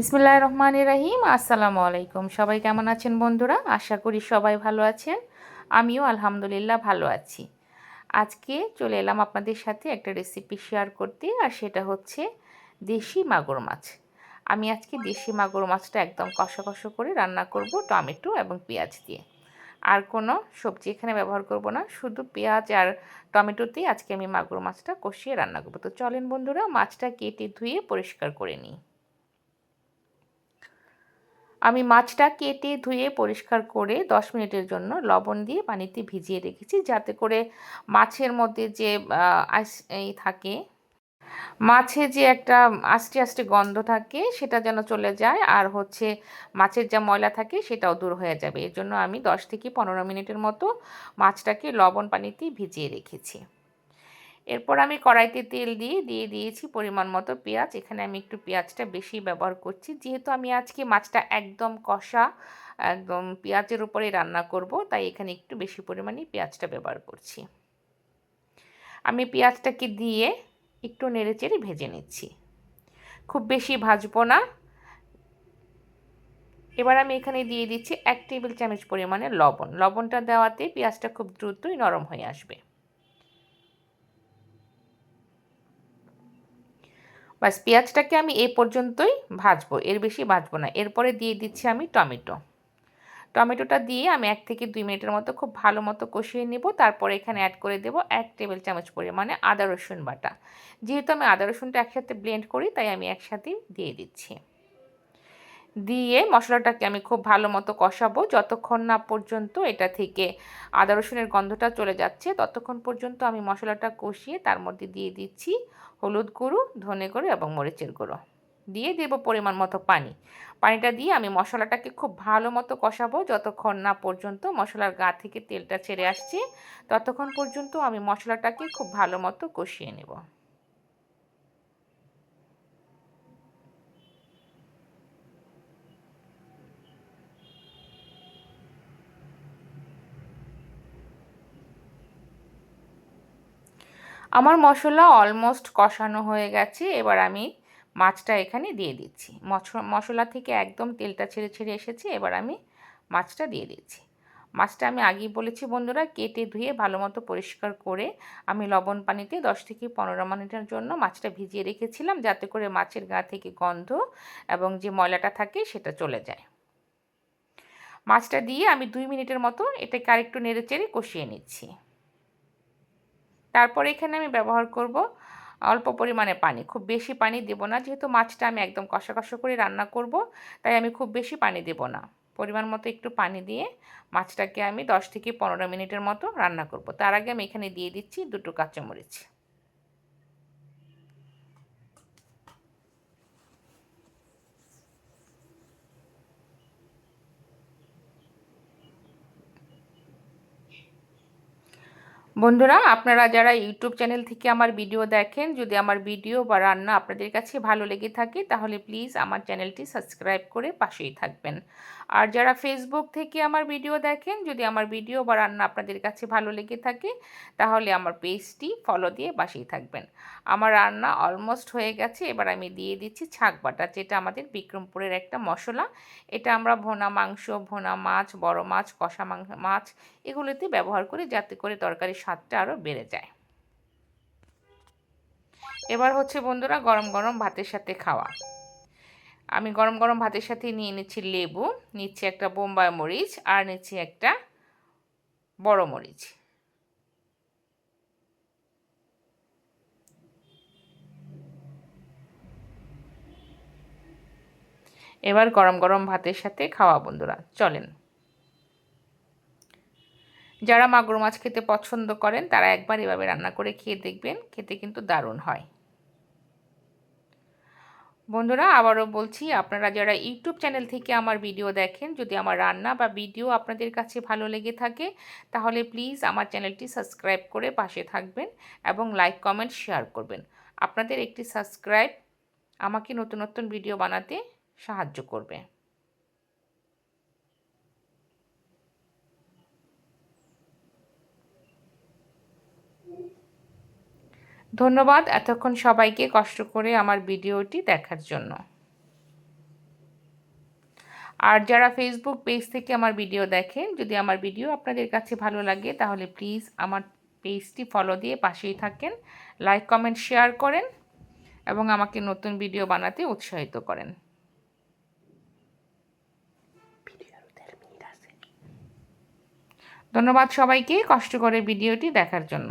বিসমুল্লাহ রহমান রাহিম আসসালামু আলাইকুম সবাই কেমন আছেন বন্ধুরা? আশা করি সবাই ভালো আছেন। আমিও আলহামদুলিল্লাহ ভালো আছি। আজকে চলে এলাম আপনাদের সাথে একটা রেসিপি শেয়ার করতে, আর সেটা হচ্ছে দেশি মাগুর মাছ। আমি আজকে দেশি মাগুর মাছটা একদম কষা কষা করে রান্না করব টমেটো এবং পেঁয়াজ দিয়ে। আর কোনো সবজি এখানে ব্যবহার করব না, শুধু পেঁয়াজ আর টমেটোতেই আজকে আমি মাগুর মাছটা কষিয়ে রান্না করব। তো চলেন বন্ধুরা, মাছটা কেটে ধুয়ে পরিষ্কার করে নিই। আমি মাছটা কেটে ধুয়ে পরিষ্কার করে দশ মিনিটের জন্য লবণ দিয়ে পানিতে ভিজিয়ে রেখেছি। যাতে করে মাছের মধ্যে যে এই থাকে, মাছে যে একটা আস্তে আস্তে গন্ধ থাকে, সেটা যেন চলে যায় আর হচ্ছে মাছের যা ময়লা থাকে, সেটাও দূর হয়ে যাবে। এর জন্য আমি দশ থেকে পনেরো মিনিটের মতো মাছটাকে লবণ পানিতে ভিজিয়ে রেখেছি। এরপর আমি কড়াইতে তেল দিয়ে দিয়ে দিয়েছি পরিমাণ মতো পেঁয়াজ। এখানে আমি একটু পেঁয়াজটা বেশি ব্যবহার করছি। যেহেতু আমি আজকে মাছটা একদম কষা, একদম পেঁয়াজের উপরে রান্না করব, তাই এখানে একটু বেশি পরিমাণে পেঁয়াজটা ব্যবহার করছি। আমি পেঁয়াজটাকে দিয়ে একটু নেড়েচেড়ে ভেজে নিচ্ছি। খুব বেশি ভাজবো না। এবার আমি এখানে দিয়ে দিচ্ছি এক টেবিল চামচ পরিমাণে লবণ। লবণটা দেওয়াতে পেঁয়াজটা খুব দ্রুতই নরম হয়ে আসবে। বাস পেঁয়াজটাকে আমি এ পর্যন্তই ভাজবো, এর বেশি ভাজবো না। এরপরে দিয়ে দিচ্ছি আমি টমেটো। টমেটোটা দিয়ে আমি এক থেকে দুই মিনিটের মতো খুব ভালো মতো কষিয়ে নেব, তারপরে এখানে অ্যাড করে দেব এক টেবিল চামচ পরিমাণে আদা রসুন বাটা। যেহেতু আমি আদা রসুনটা একসাথে ব্লেন্ড করি, তাই আমি একসাথেই দিয়ে দিচ্ছি। দিয়ে মশলাটাকে আমি খুব ভালো মতো কষাবো যতক্ষণ না পর্যন্ত এটা থেকে আদা, রসুনের গন্ধটা চলে যাচ্ছে ততক্ষণ পর্যন্ত আমি মশলাটা কষিয়ে তার মধ্যে দিয়ে দিচ্ছি হলুদ গুঁড়ো, ধনে গুঁড়ো এবং মরিচের গুঁড়ো। দিয়ে দেবো পরিমাণ মতো পানি। পানিটা দিয়ে আমি মশলাটাকে খুব ভালো মতো কষাবো যতক্ষণ না পর্যন্ত মশলার গা থেকে তেলটা ছেড়ে আসছে ততক্ষণ পর্যন্ত আমি মশলাটাকে খুব ভালো মতো কষিয়ে নেব। আমার মশলা অলমোস্ট কষানো হয়ে গেছে, এবার আমি মাছটা এখানে দিয়ে দিচ্ছি। মশলা থেকে একদম তেলটা ছেড়ে ছেড়ে এসেছে, এবার আমি মাছটা দিয়ে দিচ্ছি। মাছটা আমি আগেই বলেছি বন্ধুরা, কেটে ধুয়ে ভালো মতো পরিষ্কার করে আমি লবণ পানিতে দশ থেকে পনেরো মিনিটের জন্য মাছটা ভিজিয়ে রেখেছিলাম, যাতে করে মাছের গা থেকে গন্ধ এবং যে ময়লাটা থাকে সেটা চলে যায়। মাছটা দিয়ে আমি দুই মিনিটের মতো এটাকে আরেকটু নেড়ে চেড়ে কষিয়ে নিচ্ছি। তারপর এখানে আমি ব্যবহার করব অল্প পরিমাণে পানি। খুব বেশি পানি দেব না, যেহেতু মাছটা আমি একদম কষা কষা করে রান্না করব, তাই আমি খুব বেশি পানি দেব না। পরিমাণ মতো একটু পানি দিয়ে মাছটাকে আমি দশ থেকে পনেরো মিনিটের মতো রান্না করব। তার আগে আমি এখানে দিয়ে দিচ্ছি দুটো কাঁচামরিচ। বন্ধুরা, আপনারা যারা ইউটিউব চ্যানেল থেকে আমার ভিডিও দেখেন, যদি আমার ভিডিও বা রান্না আপনাদের কাছে ভালো লেগে থাকে, তাহলে প্লিজ আমার চ্যানেলটি সাবস্ক্রাইব করে পাশেই থাকবেন। আর যারা ফেসবুক থেকে আমার ভিডিও দেখেন, যদি আমার ভিডিও বা রান্না আপনাদের কাছে ভালো লেগে থাকে, তাহলে আমার পেজটি ফলো দিয়ে পাশেই থাকবেন। আমার রান্না অলমোস্ট হয়ে গেছে, এবার আমি দিয়ে দিচ্ছি ছাক বাটা, যেটা আমাদের বিক্রমপুরের একটা মশলা। এটা আমরা ভোনা মাংস, ভোনা মাছ, বড় মাছ, কষা মাংস মাছ এগুলোতে ব্যবহার করি যাতে করে তরকারির স্বাদটা আরও বেড়ে যায়। এবার হচ্ছে বন্ধুরা গরম গরম ভাতের সাথে খাওয়া। আমি গরম গরম ভাতের সাথে নিয়ে নিচ্ছি লেবু, নিচ্ছি একটা বোম্বাই মরিচ আর নিচ্ছি একটা বড় মরিচ। এবার গরম গরম ভাতের সাথে খাওয়া বন্ধুরা, চলেন। যারা মাগুর মাছ খেতে পছন্দ করেন, তারা একবার এভাবে রান্না করে খেয়ে দেখবেন, খেতে কিন্তু দারুণ হয়। বন্ধুরা, আবারও বলছি, আপনারা যারা ইউটিউব চ্যানেল থেকে আমার ভিডিও দেখেন, যদি আমার রান্না বা ভিডিও আপনাদের কাছে ভালো লেগে থাকে, তাহলে প্লিজ আমার চ্যানেলটি সাবস্ক্রাইব করে পাশে থাকবেন এবং লাইক, কমেন্ট, শেয়ার করবেন। আপনাদের একটি সাবস্ক্রাইব আমাকে নতুন নতুন ভিডিও বানাতে সাহায্য করবে। ধন্যবাদ এতক্ষণ সবাইকে কষ্ট করে আমার ভিডিওটি দেখার জন্য। আর যারা ফেসবুক পেজ থেকে আমার ভিডিও দেখেন, যদি আমার ভিডিও আপনাদের কাছে ভালো লাগে, তাহলে প্লিজ আমার পেজটি ফলো দিয়ে পাশেই থাকেন লাইক কমেন্ট শেয়ার করেন এবং আমাকে নতুন ভিডিও বানাতে উৎসাহিত করেন। ধন্যবাদ সবাইকে কষ্ট করে ভিডিওটি দেখার জন্য।